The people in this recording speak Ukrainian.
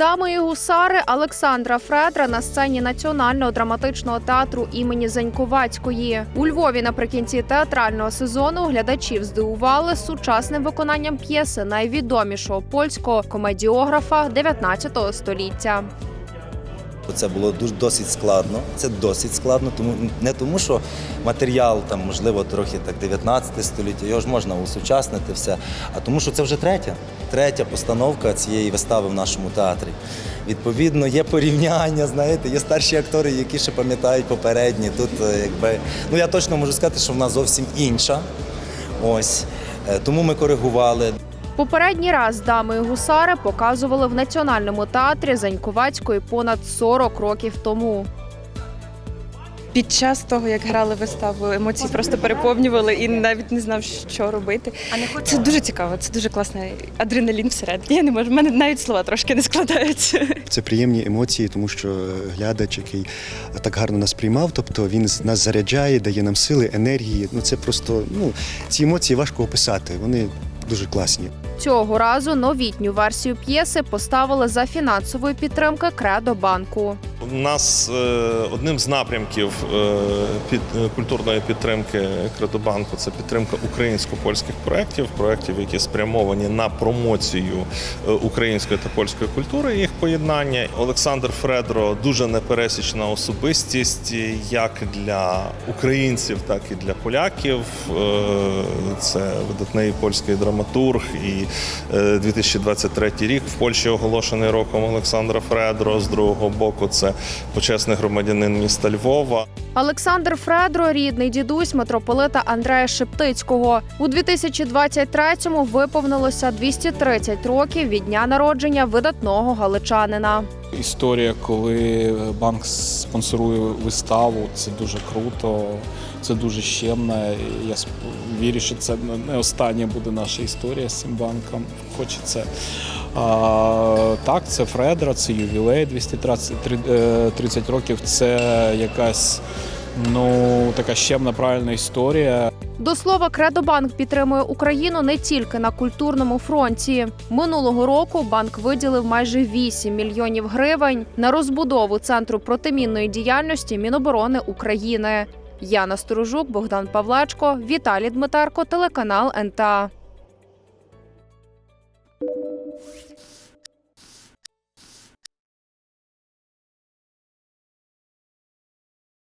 Дами і гусари Олександра Фредра на сцені Національного драматичного театру імені Заньковацької. У Львові наприкінці театрального сезону глядачів здивували сучасним виконанням п'єси найвідомішого польського комедіографа 19 століття. Це було дуже досить складно. Це досить складно, тому не тому, що матеріал там, можливо, трохи так 19 століття, його ж можна усучаснити все, а тому, що це вже третя, третя постановка цієї вистави в нашому театрі. Відповідно, є порівняння, знаєте, є старші актори, які ще пам'ятають попередні. Тут, е, якби, ну я точно можу сказати, що вона зовсім інша. Ось. Е, Тому ми коригували. Попередній раз дами і гусари показували в національному театрі Заньковацької понад 40 років тому. Під час того, як грали виставу, емоції просто переповнювали і навіть не знав, що робити. Це дуже цікаво, це дуже класний адреналін всередині. Я не можу, в мене навіть слова трошки не складаються. Це приємні емоції, тому що глядач, який так гарно нас приймав, тобто він з- нас заряджає, дає нам сили, енергії. Ну це просто ну ці емоції важко описати. Вони дуже класні. Цього разу новітню версію п'єси поставили за фінансової підтримки Кредо банку. Нас е, одним з напрямків е, під, е, культурної підтримки Кредобанку це підтримка українсько-польських проєктів, проєктів, які спрямовані на промоцію української та польської культури, їх поєднання. Олександр Фредро дуже непересічна особистість як для українців, так і для поляків. Це видатний польський драматург і е, 2023 рік в Польщі оголошений роком Олександра Фредро. З другого боку, це почесний громадянин міста Львова. Олександр Фредро рідний дідусь митрополита Андрея Шептицького. У 2023-му виповнилося 230 років від дня народження видатного галичанина. Історія, коли банк спонсорує виставу, це дуже круто, це дуже щемно. Я вірю, що це не остання буде наша історія з цим банком. Хочеться. А, так, це Фредра, це ювілей 230 е, 30 років. Це якась ну така щемна правильна історія. До слова, Кредобанк підтримує Україну не тільки на культурному фронті. Минулого року банк виділив майже 8 мільйонів гривень на розбудову центру протимінної діяльності Міноборони України. Яна Сторожук, Богдан Павлачко, Віталій Дмитерко, телеканал НТА.